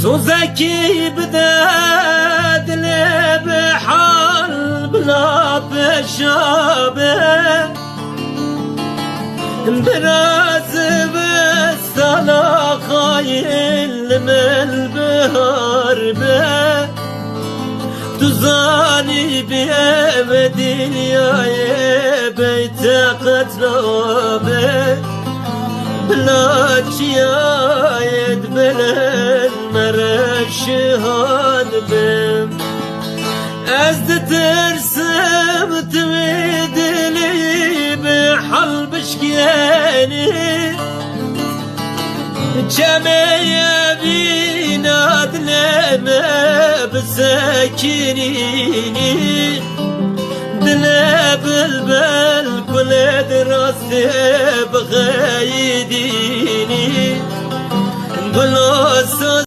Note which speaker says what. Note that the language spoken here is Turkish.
Speaker 1: سوزكي بداد لي بحال بلا بشابه براز بالسلا خايل من البهار به تزاني بأبدي يا بيت قترابه بلا شيايد بلن halbim Ez de dersim tvedilimi halbış geni Çemeye bin adleme bzekinini Dile bilbel kuled rastı bğeydini Gülü